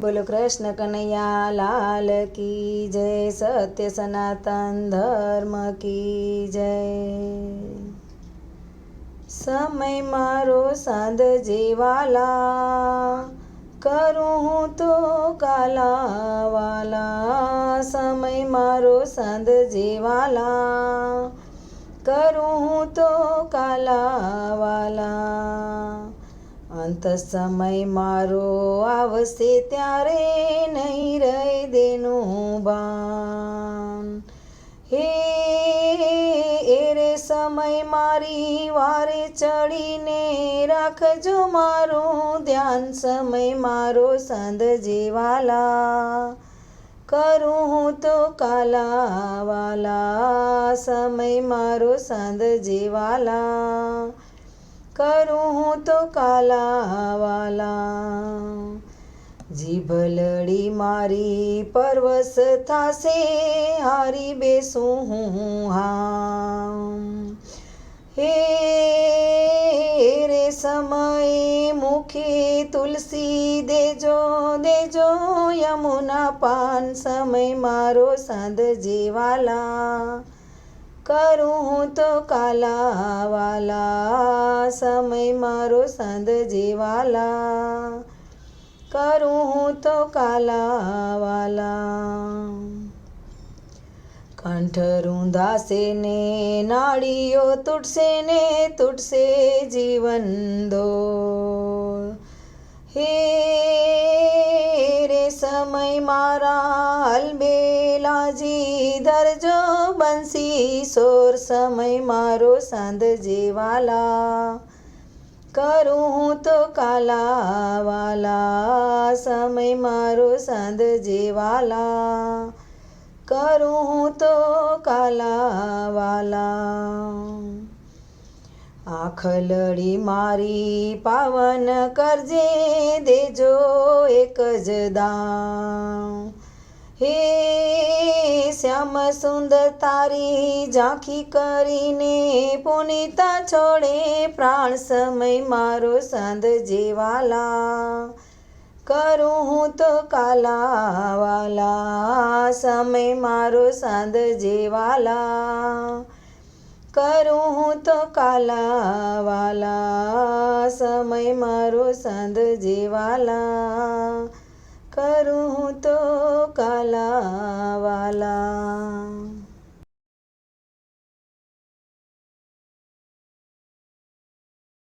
બોલો કૃષ્ણ કનૈયા, લાલ કી જય, સત્ય સનાતન ધર્મ કી જય. સમય મારો સાંધ જેવાલા, કરું હું તો કાલાવાલા. સમય મારો સાંધ જેવાલા, કરું હું તો કાલાવાલા. અંત સમય મારો આવશે ત્યારે નહીં રહી દેનું બાન હે એરે સમય મારી વારે ચડીને રાખજો મારું ધ્યાન. સમય મારો સાંધ જેવાલા કરું હું તો કાલાવાલા. સમય મારો સાંધ જેવાલા કરું હું તો કાલાવાલા. જીભલડી મારી પરવસ થાશે, હારી બેસું હું હા હે, રે સમયે મુખે તુલસી દેજો દેજો યમુના પાન. સમય મારો સાંધ જેવાલા કરું હું તો કાલાવાલા, સમય મારો સંદ જેવાલા. કરું હું તો કાલાવાલા. કંઠ રૂંધાશે ને નાળીઓ તૂટશે ને તૂટશે જીવન દો. હે રે સમય મારા અલબેલાજી ધરજો બંસી સોર સમય મારો સાંધ જેવાલા. કરું હું તો કાલાવાલા, સમય મારો સાંધ જેવાલા. કરું હું તો કાલાવાલા. આખલડી મારી પાવન કરજે દેજો એક જ દામ. હે શ્યામ સુંદર તારી ઝાંખી કરીને પુનિતા છોડે પ્રાણ સમય મારો સાંધ જેવાલા. કરું હું તો કાલાવાલા, સમય મારો સાંધ જેવાલા. કરું હું તો કાલાવાલા, સમય મારો સંદ જેવાલા.